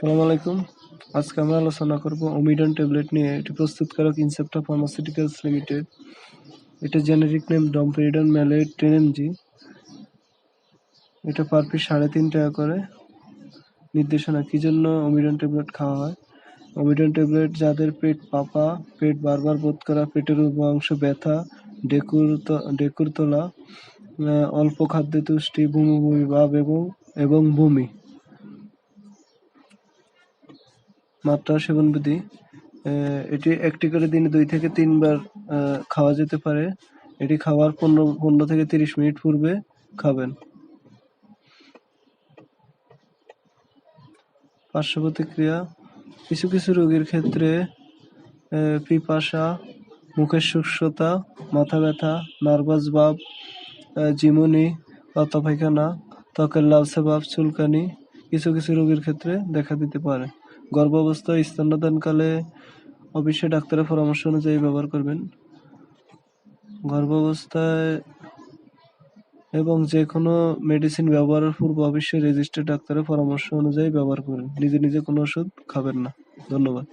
আসসালামু আলাইকুম। আজকে আমরা আলোচনা করব ওমিডন ট্যাবলেট নিয়ে। এটি প্রস্তুতকারক ইনসেপ্টা ফার্মাসিউটিক্যালস লিমিটেড এটা generic name domperidone maleate ten MG এটা পার পিস সাড়ে তিন টাকা করে। নির্দেশনা, কী জন্য ওমিডন ট্যাবলেট খাওয়া হয়? ওমিডন ট্যাবলেট যাদের পেট পাপা, পেট বারবার বোধ করা, পেটের অংশ ব্যথা ডেকুর ডেকুর তোলা অল্প খাদ্য তুষ্টি বমি বমি ভাব এবং এবং বমি। মাত্রা সেবন বিধি এটি একটি করে দিনে দুই থেকে তিনবার খাওয়া যেতে পারে। এটি খাওয়ার পনেরো পনেরো থেকে তিরিশ মিনিট পূর্বে খাবেন। পার্শ্ব প্রতিক্রিয়া কিছু কিছু রোগীর ক্ষেত্রে পিপাসা, মুখের শুষ্কতা, মাথা ব্যথা, নার্ভাস ভাব জিমুনি, পাতা পায়খানা, ত্বকের লালচে ভাব, চুলকানি, কিছু কিছু রোগীর ক্ষেত্রে দেখা দিতে পারে। গর্ভাবস্থায় স্তন্যদানকালে অবশ্যই ডাক্তারের পরামর্শ অনুযায়ী ব্যবহার করবেন। গর্ভাবস্থায় এবং যে কোনো মেডিসিন ব্যবহারের পূর্বে অবশ্যই রেজিস্টার্ড ডাক্তারের পরামর্শ অনুযায়ী ব্যবহার করুন নিজে নিজে কোনো ওষুধ খাবেন না। ধন্যবাদ।